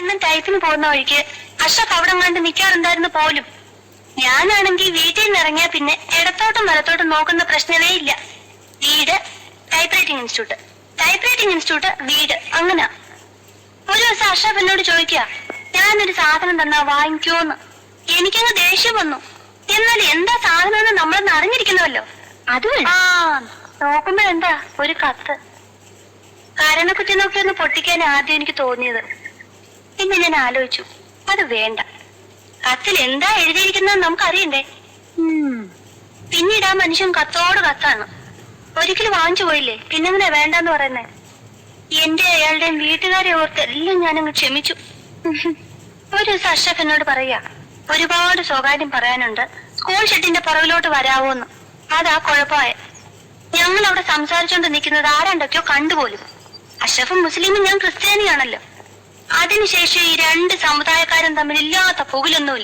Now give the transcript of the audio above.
എന്നും ടൈപ്പിന് പോകുന്ന വഴിക്ക് അശോക് അവിടെ കണ്ട് നിൽക്കാറുണ്ടായിരുന്നു പോലും. ഞാനാണെങ്കിൽ വീട്ടിൽ നിന്ന് ഇറങ്ങിയ പിന്നെ ഇടത്തോട്ടും വലത്തോട്ടും നോക്കുന്ന പ്രശ്നമേ ഇല്ല. വീട് type writing institute type writing institute വീട് അങ്ങനെ. ഒരു ദിവസം അഷഫ് എന്നോട് ചോദിക്കുക ഞാനൊരു സാധനം തന്നാ വാങ്ങിക്കോന്ന്? എനിക്കങ്ങ് ദേഷ്യം വന്നു. എന്നാൽ എന്താ സാധനം എന്ന് നമ്മളൊന്ന് അറിഞ്ഞിരിക്കണമല്ലോ അത് ആ നോക്കുമ്പോ എന്താ ഒരു കത്ത്. കരണക്കുറ്റി നോക്കി ഒന്ന് പൊട്ടിക്കാൻ ആദ്യം എനിക്ക് തോന്നിയത്. ഞാൻ ആലോചിച്ചു. അത് വേണ്ട. കത്തിൽ എന്താ എഴുതിയിരിക്കുന്ന നമുക്കറിയണ്ടേ? പിന്നീട് ആ മനുഷ്യൻ കത്തോട് കത്താണ്. ഒരിക്കലും വാങ്ങിച്ചു പോയില്ലേ? പിന്നെങ്ങനെ വേണ്ടെന്ന് പറയുന്നേ? എന്റെ അയാളുടെയും വീട്ടുകാരെ ഓർത്ത് എല്ലാം ഞാനങ്ങ് ക്ഷമിച്ചു. ഒരു ദിവസം അഷ്റഫ് എന്നോട് പറയാ ഒരുപാട് സ്വകാര്യം പറയാനുണ്ട്. സ്കൂൾ ഷെഡിന്റെ പുറകിലോട്ട് വരാവോന്ന്. അതാ കുഴപ്പമായ. ഞങ്ങൾ അവിടെ സംസാരിച്ചോണ്ട് നിൽക്കുന്നത് ആരാണ്ടൊക്കെയോ കണ്ടുപോലും. അഷഫും മുസ്ലിമും ഞാൻ ക്രിസ്ത്യാനിയാണല്ലോ. അതിനുശേഷം ഈ രണ്ട് സമുദായക്കാരും തമ്മിൽ ഇല്ലാത്ത പുകിലൊന്നുമില്ല.